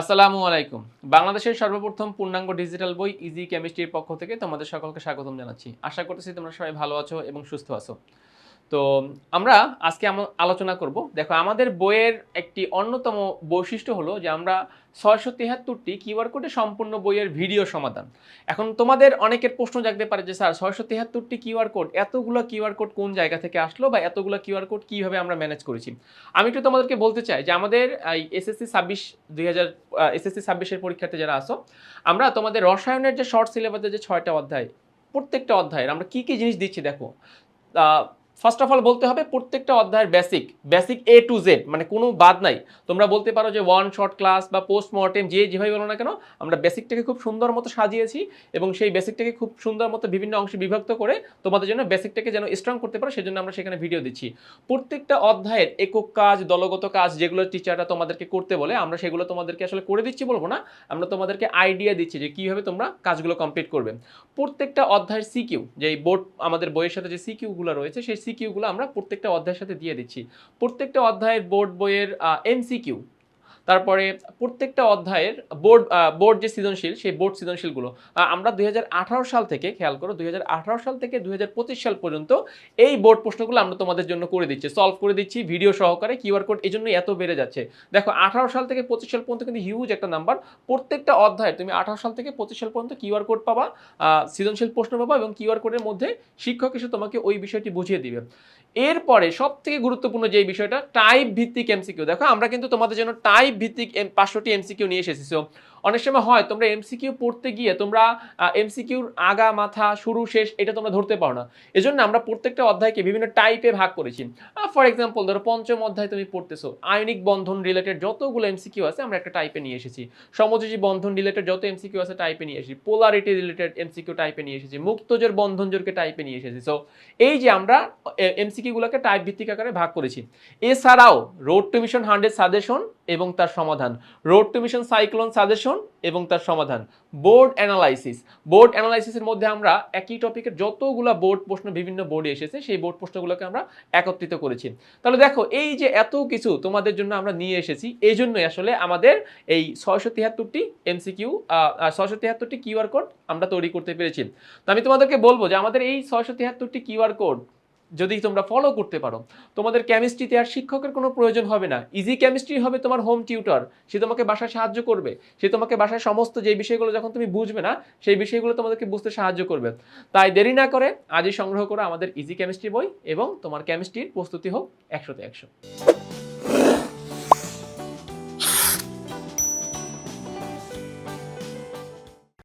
আসসালামু আলাইকুম। বাংলাদেশের সর্বপ্রথম পূর্ণাঙ্গ ডিজিটাল বই ইজি কেমিস্ট্রির পক্ষ থেকে তোমাদের সকলকে স্বাগতম জানাচ্ছি। আশা করতেছি তোমরা সবাই ভালো আছো এবং সুস্থ আছো। তো আমরা আজকে আলোচনা করব। দেখো, আমাদের বইয়ের একটি অন্যতম বৈশিষ্ট্য হলো যে আমরা ছয়শো তিয়াত্তরটি কিউআর কোডে সম্পূর্ণ বইয়ের ভিডিও সমাধান। এখন তোমাদের অনেকের প্রশ্ন জাগতে পারে যে, স্যার, ছয়শো তিয়াত্তরটি কিউআর কোড, এতগুলো কিউআর কোড কোন জায়গা থেকে আসলো বা এতগুলো কিউআর কোড কীভাবে আমরা ম্যানেজ করেছি? আমি একটু তোমাদেরকে বলতে চাই যে, আমাদের এই এসএসসি ছাব্বিশ, দুই হাজার এসএসসি ছাব্বিশের পরীক্ষার্থী যারা আসো আমরা তোমাদের রসায়নের যে শর্ট সিলেবাসের যে ছয়টা অধ্যায়, প্রত্যেকটা অধ্যায়ের আমরা কি কি জিনিস দিচ্ছি দেখো। ফার্স্ট অফ অল বলতে হবে প্রত্যেকটা অধ্যায়ের basic basic A to Z মানে কোনো বাদ নাই। তোমরা বলতে পারো যে ওয়ান শর্ট ক্লাস বা পোস্ট মর্টেম যে যেভাবে বলো না কেন, আমরা বেসিকটাকে খুব সুন্দর মতো সাজিয়েছি এবং সেই বেসিকটাকে খুব সুন্দর মতো বিভিন্ন অংশে বিভক্ত করে তোমাদের জন্য বেসিকটাকে যেন স্ট্রং করতে পারো, সেজন্য আমরা সেখানে ভিডিও দিচ্ছি। প্রত্যেকটা অধ্যায়ের একক কাজ, দলগত কাজ যেগুলো টিচাররা তোমাদেরকে করতে বলে, আমরা সেগুলো তোমাদেরকে আসলে করে দিচ্ছি বলব না, আমরা তোমাদেরকে আইডিয়া দিচ্ছি যে কীভাবে তোমরা কাজগুলো কমপ্লিট করবে। প্রত্যেকটা অধ্যায়ের সিকিউ যে বোর্ড আমাদের বইয়ের সাথে যে সিকিউগুলো রয়েছে, সেই সিকিউগুলো আমরা প্রত্যেকটা অধ্যায়ের সাথে দিয়ে দিচ্ছি। প্রত্যেকটা অধ্যায়ের বোর্ড বইয়ের এমসিকিউ তারপরে প্রত্যেকটা অধ্যায়ের বোর্ড বোর্ড যে সৃজনশীল, সেই বোর্ড সৃজনশীলগুলো আমরা দুই হাজার আঠারো সাল থেকে, খেয়াল করো, দুই হাজার আঠারো সাল থেকে দুই হাজার পঁচিশ সাল পর্যন্ত এই বোর্ড প্রশ্নগুলো আমরা তোমাদের জন্য করে দিচ্ছি সলভ করে দিচ্ছি ভিডিও সহকারে কিউআর কোড এই জন্য এত বেড়ে যাচ্ছে। দেখো, আঠারো সাল থেকে পঁচিশ সাল পর্যন্ত কিন্তু হিউজ একটা নাম্বার প্রত্যেকটা অধ্যায়ে তুমি আঠারো সাল থেকে পঁচিশ সাল পর্যন্ত কিউআর কোড পাবা সৃজনশীল প্রশ্ন পাবা এবং কিউআর কোডের মধ্যে শিক্ষক এসে তোমাকে ওই বিষয়টি বুঝিয়ে দিবে। এরপরে সব থেকে গুরুত্বপূর্ণ যে বিষয়টা টাইপ ভিত্তিক এমসিকিউ দেখো আমরা কিন্তু তোমাদের জন্য টাইপ ভিত্তিক পাঁচশোটি এমসিকিউ নিয়ে এসেছি। So, অনেক সময় হয়, তোমরা এমসিকিউ পড়তে গিয়ে, তোমরা এমসিকিউর আগা, মাথা, শুরু, শেষ, এটা তোমরা ধরতে পারো না। এজন্য আমরা প্রত্যেকটা অধ্যায়কে বিভিন্ন টাইপে ভাগ করেছি। ফর এক্সাম্পল ধরো পঞ্চম অধ্যায় তুমি পড়তেছো, আয়নিক বন্ধন রিলেটেড যতগুলো এমসিকিউ আছে, আমরা একটা টাইপে নিয়ে এসেছি। সমযোজী বন্ধন রিলেটেড যত এমসিকিউ আছে টাইপে নিয়ে এসেছি। পোলারিটি রিলেটেড এমসিকিউ টাইপে নিয়ে এসেছি। মুক্তজোর বন্ধন জোরকে টাইপে নিয়ে এসেছি। সো এই যে আমরা এমসিকিউগুলোকে টাইপ ভিত্তিক আকারে ভাগ করেছি। এছাড়াও road to mission hundred suggestion এবং তার সমাধান। Road to mission cyclone suggestion এবং তার সমাধান। বোর্ড অ্যানালাইসিস বোর্ড অ্যানালাইসিসের মধ্যে আমরা একই টপিকের যতগুলো বোর্ড প্রশ্ন বিভিন্ন বোর্ডে এসেছে, সেই বোর্ড প্রশ্নগুলোকে আমরা একত্রিত করেছি। তাহলে দেখো, এই যে এত কিছু তোমাদের জন্য আমরা নিয়ে এসেছি এই জন্যই আসলে আমাদের এই ছয়শো তিয়াত্তরটি এমসিকিউ ছয়শো তিয়াত্তরটি কিউআর কোড আমরা তৈরি করতে পেরেছি। তো আমি তোমাদেরকে বলব যে আমাদের এই ছয়শো তিয়াত্তরটি কিউআর কোড যদি তোমরা ফলো করতে পারো, তোমাদের কেমিস্ট্রিতে আর শিক্ষকের কোনো প্রয়োজন হবে না। ইজি কেমিস্ট্রি হবে তোমার হোম টিউটার সে তোমাকে বাসায় সাহায্য করবে। সে তোমাকে বাসায় সমস্ত যে বিষয়গুলো যখন তুমি বুঝবে না, সেই বিষয়গুলো তোমাদেরকে বুঝতে সাহায্য করবে। তাই দেরি না করে আজই সংগ্রহ করো আমাদের ইজি কেমিস্ট্রি বই এবং তোমার কেমিস্ট্রির প্রস্তুতি হোক একশোতে একশো।